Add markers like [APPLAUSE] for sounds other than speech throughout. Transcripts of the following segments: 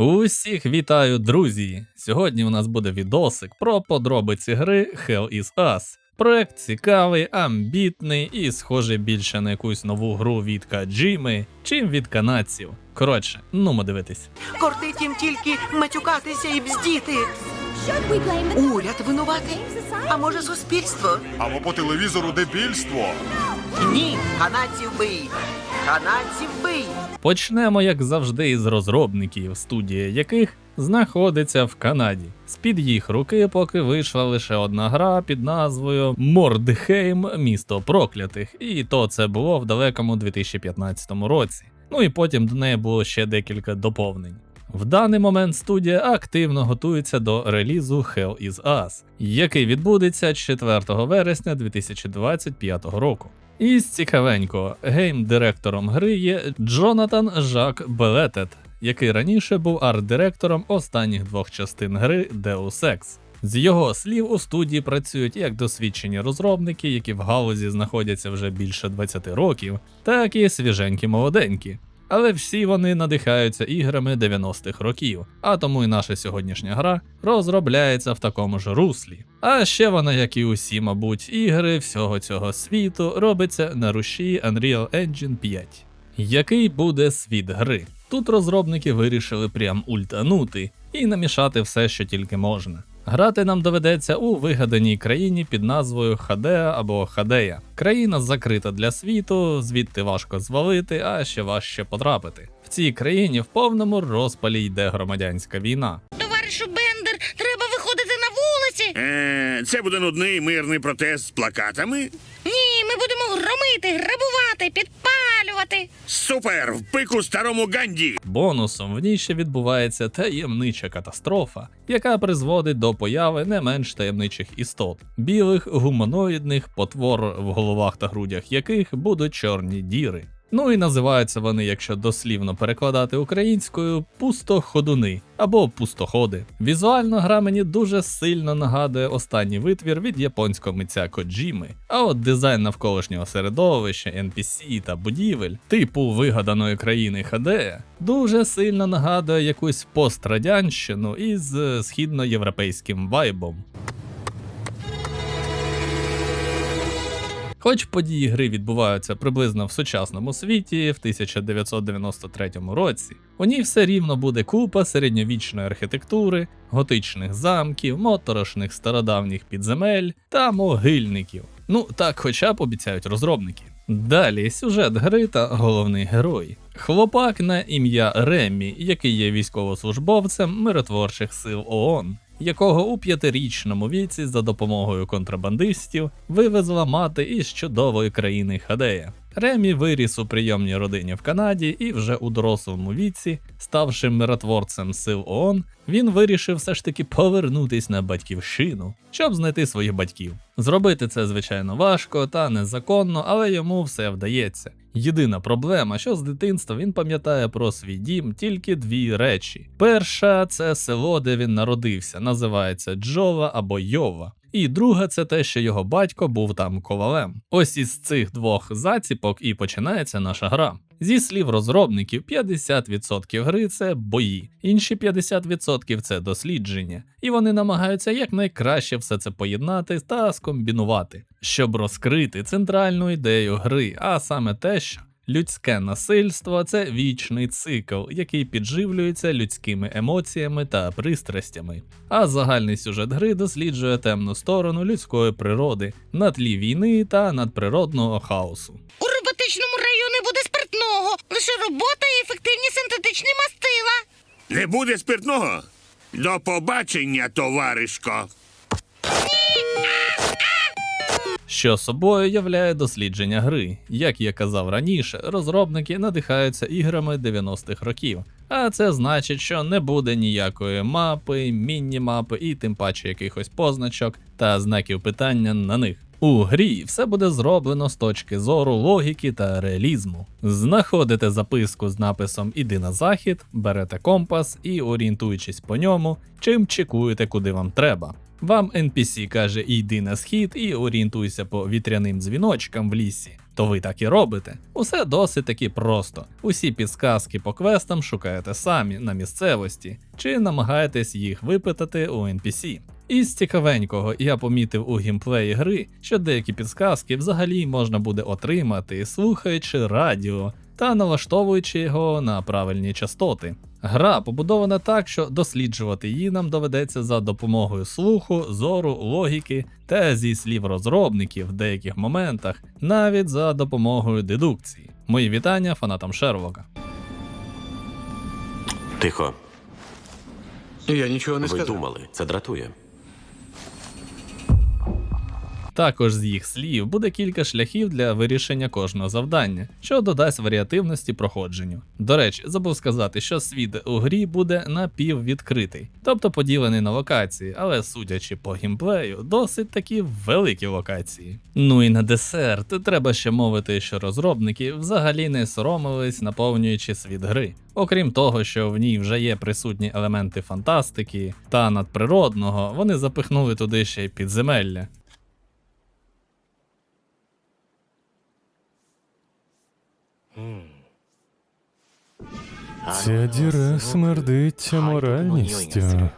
Усіх вітаю, друзі! Сьогодні у нас буде відосик про подробиці гри Hell is Us. Проект цікавий, амбітний і схожий більше на якусь нову гру від Каджіми, чим від канадців. Коротше, нумо дивитись. Кортить їм тільки матюкатися і бздіти. Уряд винуватий? А може суспільство? Або по телевізору дебільство. Ні, канадців бий. Канадців бий. Почнемо, як завжди, із розробників, студія яких знаходиться в Канаді. З-під їх руки поки вийшла лише одна гра під назвою Мордхейм Місто Проклятих, і то це було в далекому 2015 році. Ну і потім до неї було ще декілька доповнень. В даний момент студія активно готується до релізу Hell is Us, який відбудеться 4 вересня 2025 року. І цікавенько, гейм-директором гри є Джонатан Жак Белетет, який раніше був арт-директором останніх двох частин гри Deus Ex. З його слів, у студії працюють як досвідчені розробники, які в галузі знаходяться вже більше 20 років, так і свіженькі молоденькі. Але всі вони надихаються іграми 90-х років, а тому і наша сьогоднішня гра розробляється в такому ж руслі. А ще вона, як і усі, мабуть, ігри всього цього світу, робиться на рушії Unreal Engine 5. Який буде світ гри? Тут розробники вирішили прям ультанути і намішати все, що тільки можна. Грати нам доведеться у вигаданій країні під назвою Хадеа або Хадея. Країна закрита для світу, звідти важко звалити, а ще важче потрапити. В цій країні в повному розпалі йде громадянська війна. Товаришу Бендер, треба виходити на вулиці. Е, це буде нудний мирний протест з плакатами. Ні, ми будемо громити, грабувати, підпалювати. Супер! В пику старому Ганді! Бонусом в ній ще відбувається таємнича катастрофа, яка призводить до появи не менш таємничих істот білих гуманоїдних потвор, в головах та грудях яких будуть чорні діри. Ну і називаються вони, якщо дослівно перекладати українською, пустоходуни або пустоходи. Візуально гра мені дуже сильно нагадує останній витвір від японського митця Коджіми. А от дизайн навколишнього середовища, NPC та будівель, типу вигаданої країни Хадея, дуже сильно нагадує якусь пострадянщину із е, східноєвропейським вайбом. Хоч події гри відбуваються приблизно в сучасному світі в 1993 році, у ній все рівно буде купа середньовічної архітектури, готичних замків, моторошних стародавніх підземель та могильників. Ну так хоча б обіцяють розробники. Далі сюжет гри та головний герой. Хлопак на ім'я Реммі, який є військовослужбовцем миротворчих сил ООН, якого у п'ятирічному віці за допомогою контрабандистів вивезла мати із чудової країни Хадея. Ремі виріс у прийомній родині в Канаді і вже у дорослому віці, ставши миротворцем сил ООН, він вирішив все ж таки повернутись на батьківщину, щоб знайти своїх батьків. Зробити це, звичайно, важко та незаконно, але йому все вдається. Єдина проблема, що з дитинства він пам'ятає про свій дім тільки дві речі. Перша це село, де він народився, називається Джова або Йова. І друга це те, що його батько був там ковалем. Ось із цих двох заціпок і починається наша гра. Зі слів розробників, 50% гри це бої, інші 50% це дослідження, і вони намагаються якнайкраще все це поєднати та скомбінувати, щоб розкрити центральну ідею гри, а саме те, що людське насильство це вічний цикл, який підживлюється людськими емоціями та пристрастями. А загальний сюжет гри досліджує темну сторону людської природи на тлі війни та надприродного хаосу. У роботичному районі буде спиртного, лише робота і ефективні синтетичні мастила. Не буде спиртного? До побачення, товаришко! Що собою являє дослідження гри. Як я казав раніше, розробники надихаються іграми 90-х років, а це значить, що не буде ніякої мапи, міні-мапи і тим паче якихось позначок та знаків питання на них. У грі все буде зроблено з точки зору логіки та реалізму. Знаходите записку з написом Іди на захід, берете компас і, орієнтуючись по ньому, чим чекуєте, куди вам треба. Вам NPC каже йди на схід і орієнтуйся по вітряним дзвіночкам в лісі. то ви так і робите. Усе досить таки просто. Усі підсказки по квестам шукаєте самі на місцевості, чи намагаєтесь їх випитати у NPC. Із цікавенького я помітив у геймплеї гри, що деякі підсказки взагалі можна буде отримати, слухаючи радіо та налаштовуючи його на правильні частоти. Гра побудована так, що досліджувати її нам доведеться за допомогою слуху, зору, логіки та зі слів розробників в деяких моментах, навіть за допомогою дедукції. Мої вітання фанатам Шерлока. Тихо, Я нічого не ви сказав. думали, це дратує. Також з їх слів буде кілька шляхів для вирішення кожного завдання, що додасть варіативності проходженню. До речі, забув сказати, що світ у грі буде напіввідкритий, тобто поділений на локації, але судячи по геймплею, досить такі великі локації. Ну і на десерт треба ще мовити, що розробники взагалі не соромились, наповнюючи світ гри. Окрім того, що в ній вже є присутні елементи фантастики та надприродного, вони запихнули туди ще й підземелля. Ця діра смердить моральністю.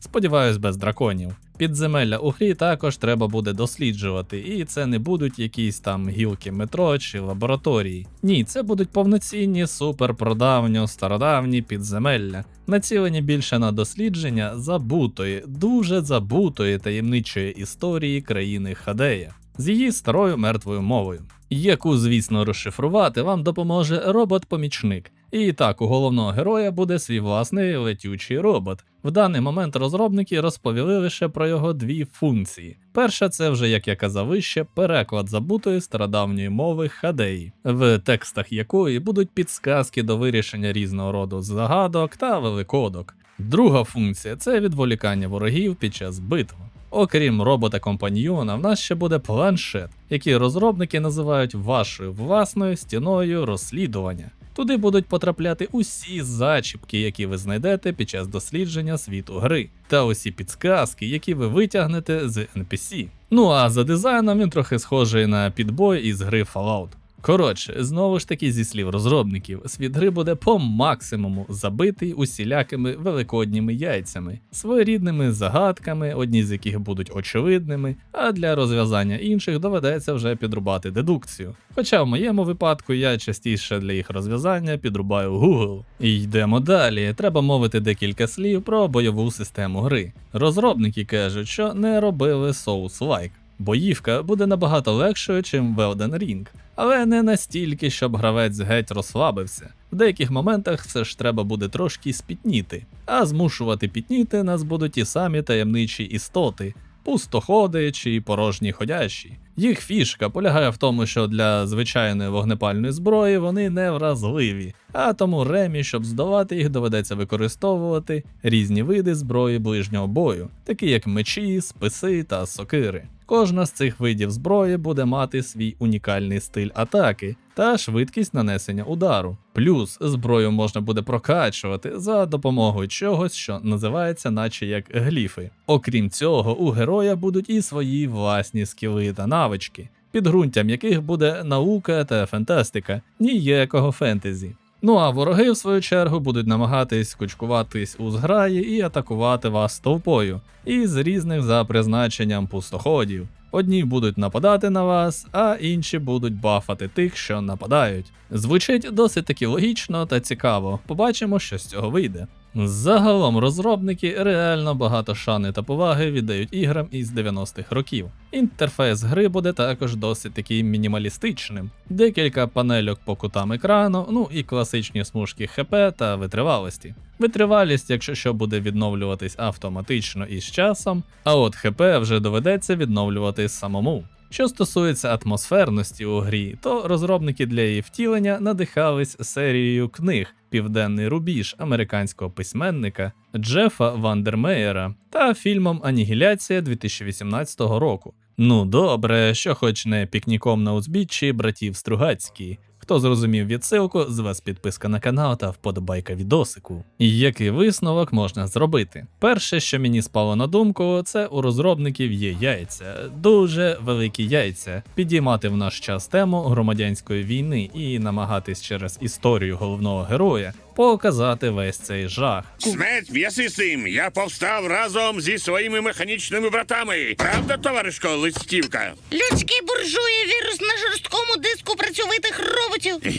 Сподіваюсь, без драконів. Підземелля у грі також треба буде досліджувати, і це не будуть якісь там гілки метро чи лабораторії. Ні, це будуть повноцінні суперпродавньо стародавні підземелля, націлені більше на дослідження забутої, дуже забутої таємничої історії країни Хадея з її старою мертвою мовою, яку, звісно, розшифрувати вам допоможе робот-помічник. І так, у головного героя буде свій власний летючий робот. В даний момент розробники розповіли лише про його дві функції. Перша це вже, як я казав вище, переклад забутої стародавньої мови Хадеї, в текстах якої будуть підсказки до вирішення різного роду загадок та великодок. Друга функція це відволікання ворогів під час битв. Окрім робота-компаньйона, в нас ще буде планшет, який розробники називають вашою власною стіною розслідування. Туди будуть потрапляти усі зачіпки, які ви знайдете під час дослідження світу гри, та усі підсказки, які ви витягнете з NPC. Ну а за дизайном він трохи схожий на підбой із гри Fallout. Коротше, знову ж таки, зі слів розробників, світ гри буде по максимуму забитий усілякими великодніми яйцями, своєрідними загадками, одні з яких будуть очевидними, а для розв'язання інших доведеться вже підрубати дедукцію. Хоча в моєму випадку я частіше для їх розв'язання підрубаю Google. Йдемо далі. Треба мовити декілька слів про бойову систему гри. Розробники кажуть, що не робили Souls-like. Боївка буде набагато легшою, чим в Elden Ring, але не настільки, щоб гравець геть розслабився. В деяких моментах все ж треба буде трошки спітніти, а змушувати пітніти нас будуть ті самі таємничі істоти, пустоходи чи порожні ходячі. Їх фішка полягає в тому, що для звичайної вогнепальної зброї вони не вразливі, а тому ремі, щоб здолати їх, доведеться використовувати різні види зброї ближнього бою, такі як мечі, списи та сокири. Кожна з цих видів зброї буде мати свій унікальний стиль атаки та швидкість нанесення удару. Плюс зброю можна буде прокачувати за допомогою чогось, що називається наче як гліфи. Окрім цього, у героя будуть і свої власні скіли та навички, підґрунтям яких буде наука та фантастика, ніякого фентезі. Ну а вороги, в свою чергу, будуть намагатись кучкуватись у зграї і атакувати вас товпою, і з різних за призначенням пустоходів. Одні будуть нападати на вас, а інші будуть бафати тих, що нападають. Звучить досить таки логічно та цікаво. Побачимо, що з цього вийде. Загалом розробники реально багато шани та поваги віддають іграм із 90-х років. Інтерфейс гри буде також досить таки мінімалістичним. Декілька панельок по кутам екрану, ну і класичні смужки ХП та витривалості. Витривалість, якщо що, буде відновлюватись автоматично і з часом, а от ХП вже доведеться відновлювати самому. Що стосується атмосферності у грі, то розробники для її втілення надихались серією книг Південний рубіж американського письменника Джефа Вандермеєра та фільмом Анігіляція 2018 року. Ну добре, що хоч не пікніком на узбіччі братів Стругацькі. Хто зрозумів відсилку, з вас підписка на канал та вподобайка відосику. І який висновок можна зробити? Перше, що мені спало на думку, це у розробників є яйця, дуже великі яйця. Підіймати в наш час тему громадянської війни і намагатись через історію головного героя показати весь цей жах. Смерть м'ясистим! Я повстав разом зі своїми механічними братами. Правда, товаришко листівка? Людські буржуї вірус на жорсткому диску працьовитих роботів.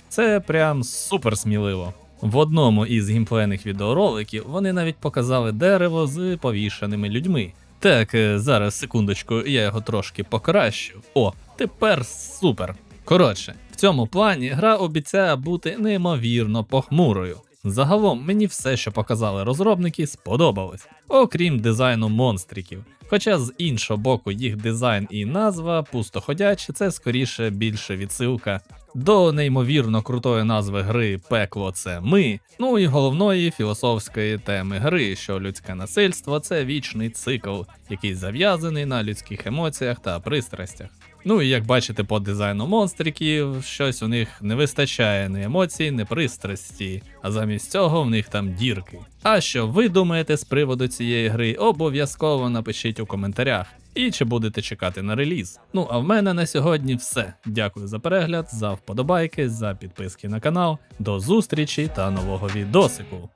[LAUGHS] Це прям супер сміливо. В одному із геймплейних відеороликів вони навіть показали дерево з повішаними людьми. Так, е, зараз секундочку, я його трошки покращу. О, тепер супер. Коротше, в цьому плані гра обіцяє бути неймовірно похмурою. Загалом мені все, що показали розробники, сподобалось, окрім дизайну монстриків. Хоча з іншого боку, їх дизайн і назва пустоходячі це скоріше більше відсилка до неймовірно крутої назви гри Пекло це ми, ну і головної філософської теми гри, що людське насильство це вічний цикл, який зав'язаний на людських емоціях та пристрастях. Ну і як бачите по дизайну монстриків, щось у них не вистачає ні емоцій, ні пристрасті, а замість цього в них там дірки. А що ви думаєте з приводу цієї гри, обов'язково напишіть у коментарях. І чи будете чекати на реліз. Ну а в мене на сьогодні все. Dякую за перегляд, за вподобайки, за підписки на канал. До зустрічі та нового відосику.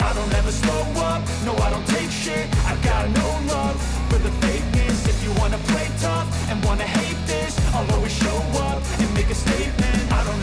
I don't ever slow up, no I don't take shit I got no love stay